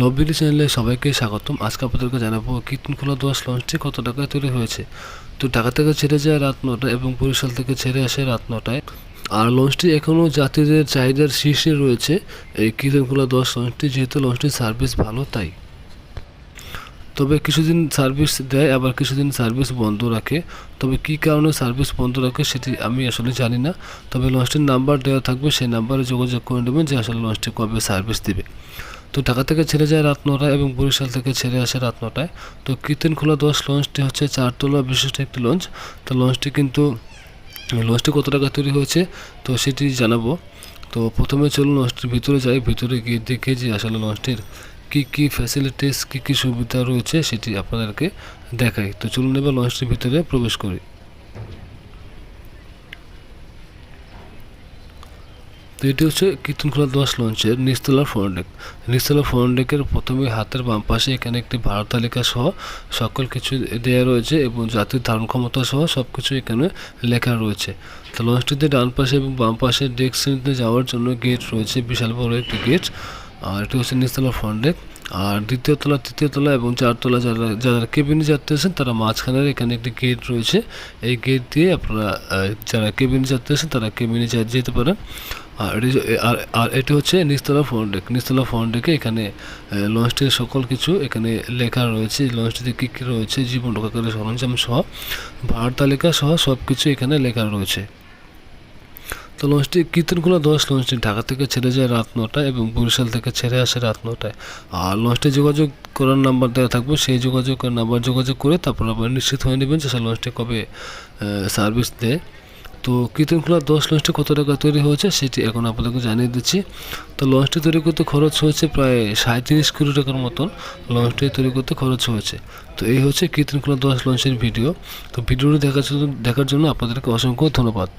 লবিলি চ্যানেলে সবাইকে স্বাগতম। আজকে আপনাদেরকে জানাব কীর্তনখোলা দোয়াশ লঞ্চটি কত টাকায় তৈরি হয়েছে। তো ঢাকা থেকে ছেড়ে যায় রাত নটায় এবং বরিশাল থেকে ছেড়ে আসে রাত নটায়। আর লঞ্চটি এখনও যাত্রীদের চাহিদার শীর্ষে রয়েছে। এই কীর্তনখোলা দোয়াশ লঞ্চটি যেহেতু লঞ্চটির সার্ভিস ভালো, তাই। তবে কিছুদিন সার্ভিস দেয়, আবার কিছুদিন সার্ভিস বন্ধ রাখে। তবে কী কারণে সার্ভিস বন্ধ রাখে সেটি আমি আসলে জানি না। তবে লঞ্চটির নাম্বার দেওয়া থাকবে, সেই নাম্বারে যোগাযোগ করে নেবেন যে আসলে লঞ্চটি কবে সার্ভিস দেবে। তো ঢাকা থেকে ছেড়ে যায় রাত নটায় এবং বরিশাল থেকে ছেড়ে আসে রাত নটায়। তো কীর্তনখোলা দশ লঞ্চটি হচ্ছে চারতলা বিশিষ্ট একটি লঞ্চ। তো লঞ্চটি কিন্তু, লঞ্চটি কত টাকা তৈরি হয়েছে? তো সেটি জানাব। তো প্রথমে চলুন লঞ্চটির ভিতরে যাই, ভিতরে গিয়ে দেখে যে আসলে লঞ্চটির কী কী ফ্যাসিলিটিস কী কী সুবিধা রয়েছে সেটি আপনাদেরকে দেখাই। তো চলুন এবার লঞ্চটির ভিতরে প্রবেশ করি। এটি হচ্ছে কীর্তনখোলা দোয়াশ লঞ্চের নিচতলা ফ্রন্টডেক নিচতলা ফ্রন্টডেকের প্রথমে হাতের বাম পাশে এখানে একটি ভাড়া তালিকা সহ সকল কিছু দেওয়া রয়েছে এবং জাতির ধারণ ক্ষমতা সহ সব কিছু এখানে লেখা রয়েছে। তো লঞ্চটিতে ডান পাশে এবং বাম পাশে ডেক শ্রেণীতে যাওয়ার জন্য গেট রয়েছে, বিশাল বড় একটি গেট। আর এটি হচ্ছে নিচতলা ফ্রন্টডেক আর দ্বিতীয় তলা, তৃতীয় তলা এবং চারতলা যারা যারা কেবিনে যাত্রী আছেন তারা মাঝখানের এখানে একটি গেট রয়েছে। এই গেট দিয়ে আপনারা যারা কেবিনে যাত্রী আছেন তারা কেবিনে যেতে পারেন। আর আর আর এটি হচ্ছে নিচতলা ফ্রন্ট ডেক। নিচতলা ফ্রন্ট ডেকে এখানে লঞ্চটির সকল কিছু এখানে লেখা রয়েছে। লঞ্চটিতে কী কী রয়েছে, জীবন রক্ষাকারী সরঞ্জাম সহ ভাড়ার তালিকা সহ সব কিছু এখানে লেখা রয়েছে। তো লঞ্চটি কীর্তনখোলা দশ লঞ্চটি ঢাকা থেকে ছেড়ে যায় রাত নটায় এবং বরিশাল থেকে ছেড়ে আসে রাত নটায়। আর লঞ্চটি যোগাযোগ করার নাম্বার দেওয়া থাকবে, সেই যোগাযোগ নাম্বার যোগাযোগ করে তারপর আবার নিশ্চিত হয়ে নেবেন যে সে লঞ্চটি কবে সার্ভিস দেয়। তো কৃত্রিম খোলার দশ লঞ্চটি কত টাকা তৈরি হয়েছে সেটি এখন আপনাদেরকে জানিয়ে দিচ্ছি। তো লঞ্চটি তৈরি করতে খরচ হয়েছে প্রায় সাঁত্রিশ কোটি টাকার মতন লঞ্চটি তৈরি করতে খরচ হয়েছে। তো এই হচ্ছে কৃত্রিম খোলা দশ লঞ্চের ভিডিও। তো ভিডিওটি দেখার জন্য দেখার জন্য আপনাদেরকে অসংখ্য ধন্যবাদ।